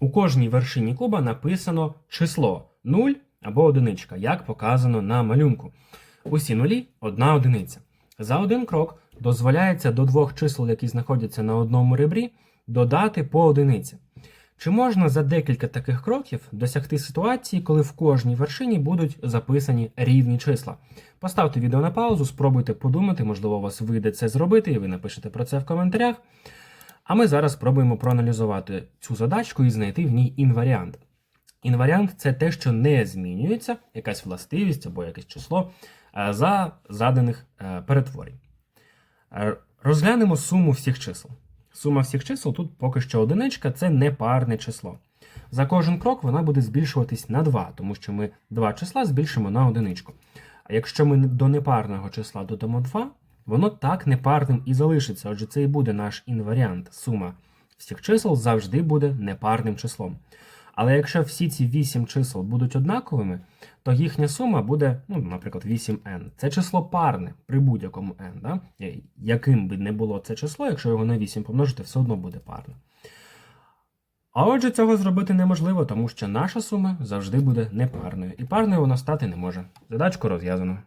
У кожній вершині куба написано число 0 або одиничка, як показано на малюнку. Усі нулі одна одиниця. За один крок дозволяється до двох чисел, які знаходяться на одному ребрі, додати по одиниці. Чи можна за декілька таких кроків досягти ситуації, коли в кожній вершині будуть записані рівні числа? Поставте відео на паузу, спробуйте подумати, можливо, у вас вийде це зробити, і ви напишете про це в коментарях. А ми зараз спробуємо проаналізувати цю задачку і знайти в ній інваріант. Інваріант це те, що не змінюється, якась властивість або якесь число е, за заданих е, перетворень. Е, Розглянемо суму всіх чисел. Сума всіх чисел тут поки що одиничка це непарне число. За кожен крок вона буде збільшуватись на 2, тому що ми два числа збільшимо на одиничку. А якщо ми до непарного числа додамо 2, воно так непарним і залишиться. Отже, це і буде наш інваріант. Сума всіх чисел завжди буде непарним числом. Але якщо всі ці 8 чисел будуть однаковими, то їхня сума буде, ну, наприклад, 8n. Це число парне при будь-якому n. Да? Яким би не було це число, якщо його на 8 помножити, все одно буде парне. А отже, цього зробити неможливо, тому що наша сума завжди буде непарною. І парною вона стати не може. Задачку розв'язано.